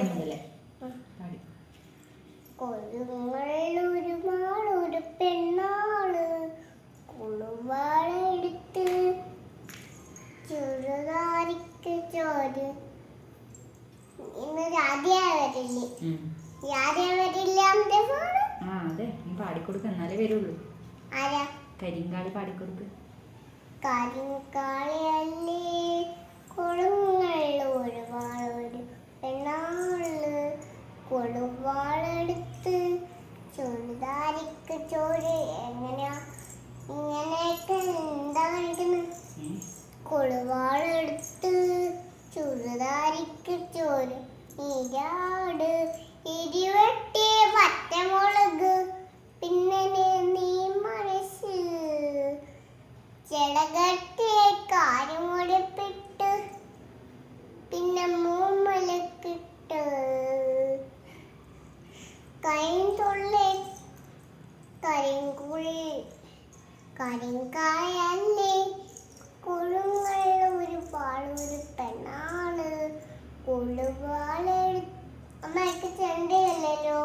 ആദ്യം മുതലേ പാടി കൊഴുങ്ങളൊരു മാളൊരു പെണ്ണാൾ കുളുവാളെടുത്ത് ചെറുതാരിക്ക് ചോര്. ഇന്ന് രാധയ വരില്ലേ? ഉം. രാധയ വരില്ല അമ്മ ഫോണ്? ആ അതെ. നീ പാടിക്കൊടുക്ക എന്നാലേ വരുള്ളൂ. ആരാ? കരിങ്കാളി പാടിക്കൊടുക്ക്. കരിങ്കാളിയല്ലേ കൊടുങ്ങളിൽ ഒരുപാടൊരു പെണ്ണാൾ കൊടുവാളെടുത്ത് ചുരിദാരിക്ക് ചോര് എങ്ങനെയാ ഇങ്ങനെയൊക്കെ എന്താ കാണിക്കുന്നത് ഏ? കൊടുവാളെടുത്ത് ചുരിദാരിക്ക് ചോര് നീരാട് ഇടിവെട്ടി പച്ചമുളക് പിന്നെ നീ മനസ്സ് ചെടകട്ടിയ കാരുമുടിപ്പിട്ട് പിന്നെ മൂമ്മലക്കിട്ട് കൈതുള്ളി കരിങ്കായല്ലേ? കുഴുങ്ങൾ ഒരു പാളൊരു പെണ്ണാണ്. കുളുവാളെടു അമ്മ എനിക്ക് ചെണ്ടയല്ലല്ലോ.